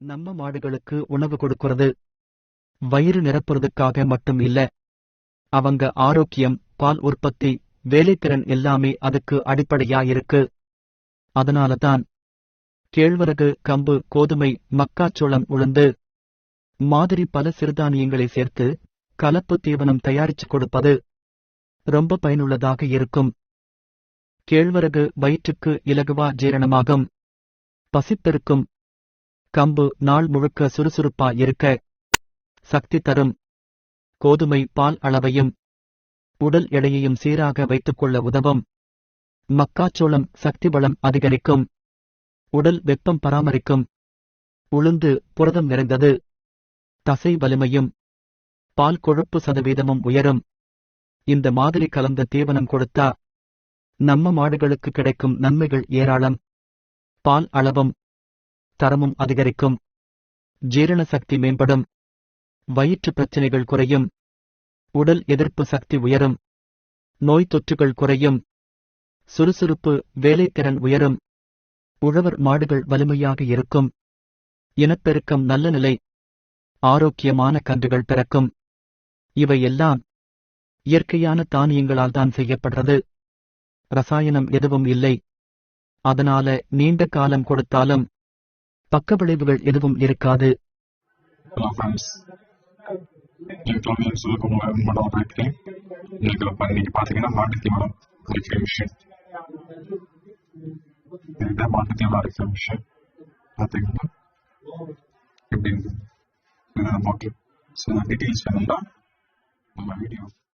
நம்ம மாடுகளுக்கு உணவு கொடுக்கறது. வயிறு நிரப்புறதுக்காக மட்டும் இல்ல. அவங்க ஆரோக்கியம் பால் உற்பத்தி வேலைத்திறன் எல்லாமே அதுக்கு அடிப்படையா இருக்கு அதனால தான் கேழ்வரகு கம்பு கோதுமை மக்காச்சோளம் உளுந்து மாதிரி பல சிறுதானியங்களை சேர்த்து கலப்பு தீவனம் தயாரிச்சு கொடுப்பது ரொம்ப பயனுள்ளதாக இருக்கும். கேழ்வரகு வயிற்றுக்கு இலகுவா ஜீரணமாகும். பசிப்பெருக்கும் கம்பு நாள் முழுக்க சுறுசுறுப்பா இருக்க சக்தி தரும். கோதுமை பால் அளவையும் உடல் எடையையும் சீராக வைத்துக்கொள்ள உதவும். மக்காச்சோளம் சக்தி பலம் அதிகரிக்கும். உடல் வெப்பம் பராமரிக்கும். உளுந்து புரதம் நிறைந்தது. தசை வலிமையும் பால் கொழுப்பு சதவீதமும் உயரும். இந்த மாதிரி கலந்த தீவனம் கொடுத்தா நம்ம மாடுகளுக்கு கிடைக்கும் நன்மைகள் ஏராளம். பால் அளவும் தரமும் அதிகரிக்கும். ஜீரண சக்தி மேம்படும். வயிற்று பிரச்சனைகள் குறையும். உடல் எதிர்ப்பு சக்தி உயரும். நோய் தொற்றுகள் குறையும். சுறுசுறுப்பு வேலைத்திறன் உயரும். உழவர் மாடுகள் வலிமையாக இருக்கும். இனப்பெருக்கம் நல்ல நிலை. ஆரோக்கியமான கன்றுகள் பிறக்கும். இவையெல்லாம் இயற்கையான தானியங்களால் தான் செய்யப்படுறது. ரசாயனம் எதுவும் இல்லை. அதனால நீண்ட காலம் கொடுத்தாலும் பக்க விளைவுகள் எதுவும் இருக்காது. ஹலோ ஃப்ரெண்ட்ஸ் என் சொல்லுக்கு ரொம்ப டவுட் பார்த்தீங்கன்னா ஸோ டீட்டெயில்ஸ் வேணும்னா நம்ம வீடியோ